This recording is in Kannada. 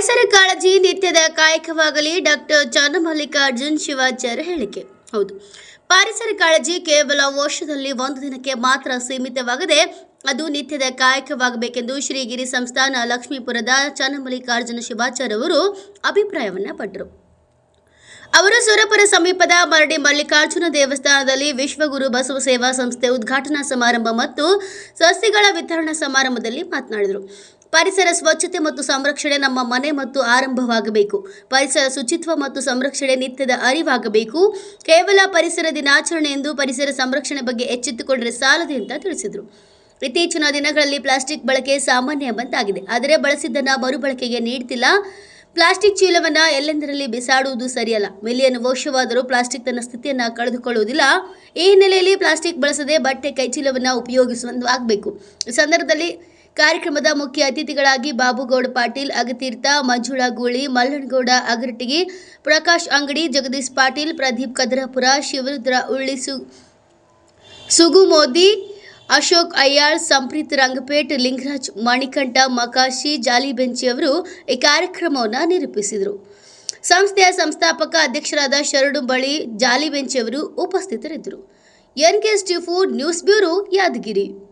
ಪರಿಸರ ಕಾಳಜಿ ನಿತ್ಯದ ಕಾಯಕವಾಗಲಿ. ಡಾಕ್ಟರ್ ಚನ್ನಮಲ್ಲಿಕಾರ್ಜುನ್ ಶಿವಾಚಾರ್ಯ ಹೇಳಿಕೆ. ಹೌದು. ಪರಿಸರ ಕಾಳಜಿ ಕೇವಲ ವರ್ಷದಲ್ಲಿ ಒಂದು ದಿನಕ್ಕೆ ಮಾತ್ರ ಸೀಮಿತವಾಗದೆ ಅದು ನಿತ್ಯದ ಕಾಯಕವಾಗಬೇಕೆಂದು ಶ್ರೀಗಿರಿ ಸಂಸ್ಥಾನ ಲಕ್ಷ್ಮೀಪುರದ ಚನ್ನಮಲ್ಲಿಕಾರ್ಜುನ ಶಿವಾಚಾರ್ಯ ಅವರು ಅಭಿಪ್ರಾಯವನ್ನ ಪಟ್ಟರು. ಅವರು ಸುರಪುರ ಸಮೀಪದ ಮರಡಿ ಮಲ್ಲಿಕಾರ್ಜುನ ದೇವಸ್ಥಾನದಲ್ಲಿ ವಿಶ್ವಗುರು ಬಸವ ಸೇವಾ ಸಂಸ್ಥೆ ಉದ್ಘಾಟನಾ ಸಮಾರಂಭ ಮತ್ತು ಸಸ್ಯಗಳ ವಿತರಣಾ ಸಮಾರಂಭದಲ್ಲಿ ಮಾತನಾಡಿದರು. ಪರಿಸರ ಸ್ವಚ್ಛತೆ ಮತ್ತು ಸಂರಕ್ಷಣೆ ನಮ್ಮ ಮನೆ ಮತ್ತು ಆರಂಭವಾಗಬೇಕು. ಪರಿಸರ ಶುಚಿತ್ವ ಮತ್ತು ಸಂರಕ್ಷಣೆ ನಿತ್ಯದ ಅರಿವಾಗಬೇಕು. ಕೇವಲ ಪರಿಸರ ದಿನಾಚರಣೆ ಎಂದು ಪರಿಸರ ಸಂರಕ್ಷಣೆ ಬಗ್ಗೆ ಎಚ್ಚೆತ್ತುಕೊಂಡರೆ ಸಾಲದು ಅಂತ ತಿಳಿಸಿದರು. ಇತ್ತೀಚಿನ ದಿನಗಳಲ್ಲಿ ಪ್ಲಾಸ್ಟಿಕ್ ಬಳಕೆ ಸಾಮಾನ್ಯ ಬಂದಾಗಿದೆ. ಆದರೆ ಬಳಸಿದ್ದನ್ನು ಮರುಬಳಕೆಗೆ ನೀಡ್ತಿಲ್ಲ. ಪ್ಲಾಸ್ಟಿಕ್ ಚೀಲವನ್ನ ಎಲ್ಲೆಂದರಲ್ಲಿ ಬಿಸಾಡುವುದು ಸರಿಯಲ್ಲ. ಮಿಲಿಯನ್ ವರ್ಷವಾದರೂ ಪ್ಲಾಸ್ಟಿಕ್ ತನ್ನ ಸ್ಥಿತಿಯನ್ನು ಕಳೆದುಕೊಳ್ಳುವುದಿಲ್ಲ. ಈ ಹಿನ್ನೆಲೆಯಲ್ಲಿ ಪ್ಲಾಸ್ಟಿಕ್ ಬಳಸದೆ ಬಟ್ಟೆ ಕೈಚೀಲವನ್ನು ಉಪಯೋಗಿಸುವಂದು ಆಗಬೇಕು. ಈ ಸಂದರ್ಭದಲ್ಲಿ ಕಾರ್ಯಕ್ರಮದ ಮುಖ್ಯ ಅತಿಥಿಗಳಾಗಿ ಬಾಬುಗೌಡ ಪಾಟೀಲ್, ಅಗತೀರ್ಥ, ಮಂಜುಳಾ ಗೂಳಿ ಮಲ್ಲಣಗೌಡ ಅಗರಟಗಿ, ಪ್ರಕಾಶ್ ಅಂಗಡಿ, ಜಗದೀಶ್ ಪಾಟೀಲ್, ಪ್ರದೀಪ್ ಕದ್ರಾಪುರ, ಶಿವರುದ್ರ ಉಳ್ಳಿಸು ಸುಗು ಮೋದಿ ಅಶೋಕ್ ಅಯ್ಯಾಳ್ ಸಂಪ್ರೀತ್ ರಂಗಪೇಟ್, ಲಿಂಗರಾಜ್ ಮಣಿಕಂಠ, ಮಕಾಶಿ ಜಾಲಿಬೆಂಚಿ ಅವರು ಈ ಕಾರ್ಯಕ್ರಮವನ್ನು ನಿರೂಪಿಸಿದರು. ಸಂಸ್ಥೆಯ ಸಂಸ್ಥಾಪಕ ಅಧ್ಯಕ್ಷರಾದ ಶರಡು ಬಳಿ ಜಾಲಿಬೆಂಚಿ ಅವರು ಉಪಸ್ಥಿತರಿದ್ದರು. ಎನ್ ಕೆ ಸ್ಟಿಫು ನ್ಯೂಸ್ ಬ್ಯೂರೋ ಯಾದಗಿರಿ.